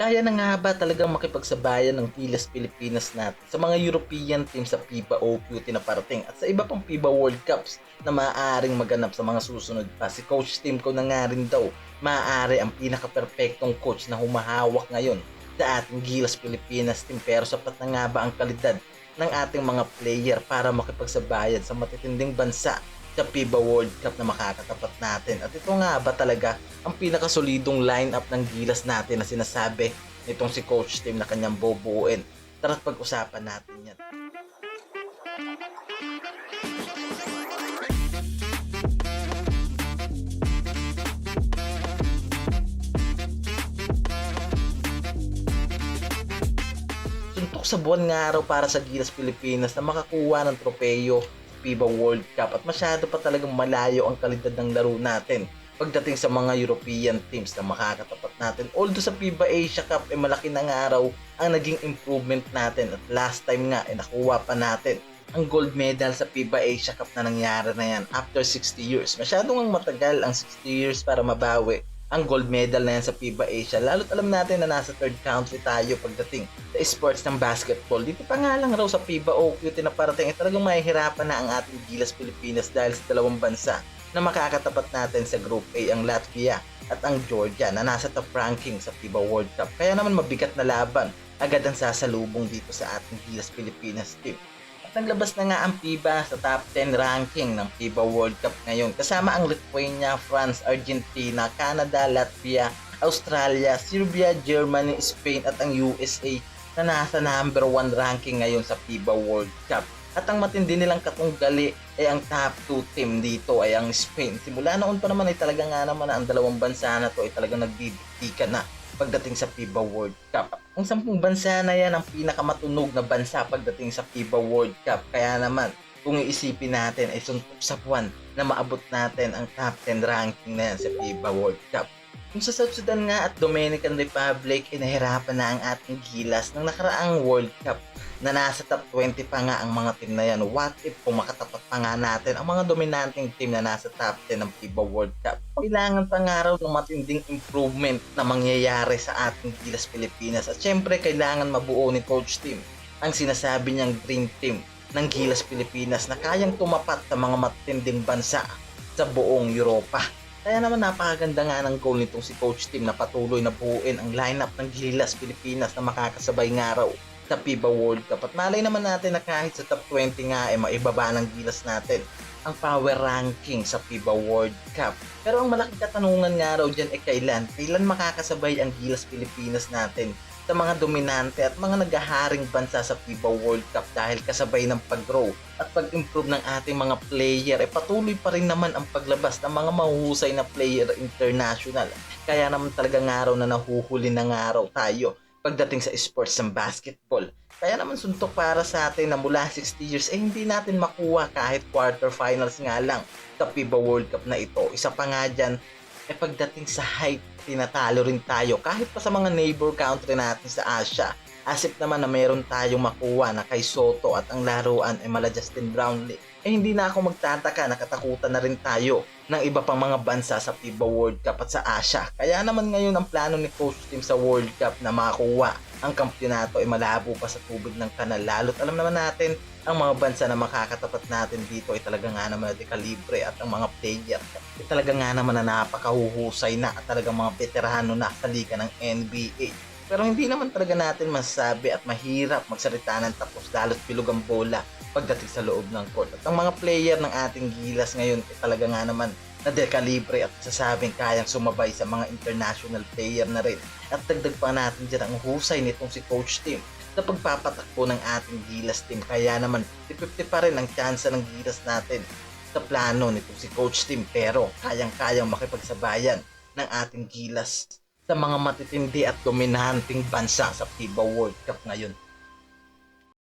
Kaya na nga ba talagang makipagsabayan ng Gilas Pilipinas natin sa mga European team sa FIBA OQT na parating at sa iba pang FIBA World Cups na maaaring maganap sa mga susunod pa. Si Coach Tim ko na nga rin daw, maaari ang pinaka-perfectong coach na humahawak ngayon sa ating Gilas Pilipinas team pero sapat na nga ba ang kalidad ng ating mga player para makipagsabayan sa matitinding bansa sa FIBA World Cup na makakatapat natin. At ito nga ba talaga ang pinakasolidong lineup ng gilas natin na sinasabi nitong si Coach Tim na kanyang bubuuin. Tara't pag-usapan natin yan. suntok sa buwan nga araw para sa Gilas Pilipinas na makakuha ng tropeyo FIBA World Cup at masyado pa talagang malayo ang kalidad ng laro natin pagdating sa mga European teams na makakatapat natin. Although sa FIBA Asia Cup ay malaki ng araw ang naging improvement natin at last time nga ay nakuha pa natin ang gold medal sa FIBA Asia Cup na nangyari na yan after 60 years. Masyadong ang matagal ang 60 years para mabawi ang gold medal na yan sa FIBA Asia. Lalo't alam natin na nasa third country tayo pagdating sa sports ng basketball. Dito pa nga lang raw sa FIBA OQT na parating ay talagang mahihirapan na ang ating Gilas Pilipinas dahil sa dalawang bansa na makakatapat natin sa Group A ang Latvia at ang Georgia na nasa top ranking sa FIBA World Cup. Kaya naman mabigat na laban agad ang sasalubong dito sa ating Gilas Pilipinas team. At naglabas na nga ang FIBA sa top 10 ranking ng FIBA World Cup ngayon kasama ang Lithuania, France, Argentina, Canada, Latvia, Australia, Serbia, Germany, Spain at ang USA na nasa number 1 ranking ngayon sa FIBA World Cup. At ang matindi nilang katunggali ay ang top 2 team dito ay ang Spain. Simula noon pa naman ay talaga nga naman na ang dalawang bansa na to ay talagang nagdidiktika na pagdating sa FIBA World Cup. Ang sampung bansa na yan ang pinakamatunog na bansa pagdating sa FIBA World Cup. Kaya naman, kung iisipin natin ay suntok sa buwan na maabot natin ang top 10 ranking na yan sa FIBA World Cup. Kung sa South Sudan nga at Dominican Republic, inahirapan na ang ating gilas ng nakaraang World Cup na nasa top 20 pa nga ang mga team na yan. What if kung makatapat pa nga natin ang mga dominanting team na nasa top 10 ng FIBA World Cup? Kailangan pa ng matinding improvement na mangyayari sa ating Gilas Pilipinas. At syempre, kailangan mabuo ni Coach Team ang sinasabi niyang dream team ng Gilas Pilipinas na kayang tumapat sa mga matinding bansa sa buong Europa. Kaya naman napakaganda nga ng goal nitong si Coach Tim na patuloy na buuin ang lineup ng Gilas Pilipinas na makakasabay nga raw sa FIBA World Cup. At malay naman natin na kahit sa top 20 nga ay maibaba ng Gilas natin ang power ranking sa FIBA World Cup. Pero ang malaking katanungan nga raw dyan ay kailan? Kailan makakasabay ang Gilas Pilipinas natin sa mga dominante at mga nagaharing bansa sa FIBA World Cup dahil kasabay ng pag-grow at pag-improve ng ating mga player ay patuloy pa rin naman ang paglabas ng mga mahuhusay na player international. Kaya naman talaga nga raw na nahuhuli na nga raw tayo pagdating sa sports ng basketball. Kaya naman suntok para sa atin na mula 60 years eh hindi natin makuha kahit quarterfinals nga lang sa FIBA World Cup na ito. Isa pa nga dyan, eh pagdating sa height, tinatalo rin tayo kahit pa sa mga neighbor country natin sa Asia. Asip naman na meron tayong makuha na kay Soto at ang laruan ay mala Justin Brownlee. Eh hindi na ako magtataka, nakatakutan na rin tayo ng iba pang mga bansa sa FIBA World Cup at sa Asia. Kaya naman ngayon ang plano ni Coach Tim sa World Cup na makakuha ang kampyonato ay malabo pa sa tubig ng kanal. Lalo't alam naman natin ang mga bansa na makakatapat natin dito ay talaga nga naman na dekalibre at ang mga player ay talaga nga naman na napakahuhusay na at talagang mga veterano na sa liga ng NBA. Pero hindi naman talaga natin masasabi at mahirap magsalita ng tapos lalo't bilog ang bola pagdating sa loob ng court. At ang mga player ng ating gilas ngayon ay talaga nga naman na dekalibre at sasabing kayang sumabay sa mga international player na rin. At dagdag pa natin dyan ang husay nitong si Coach Tim sa pagpapatakbo ng ating gilas team. Kaya naman, 50 pa rin ang tsansa ng gilas natin sa plano nitong si Coach Tim. Pero kayang-kayang makipagsabayan ng ating gilas sa mga matitindi at dominanting bansa sa FIBA World Cup ngayon.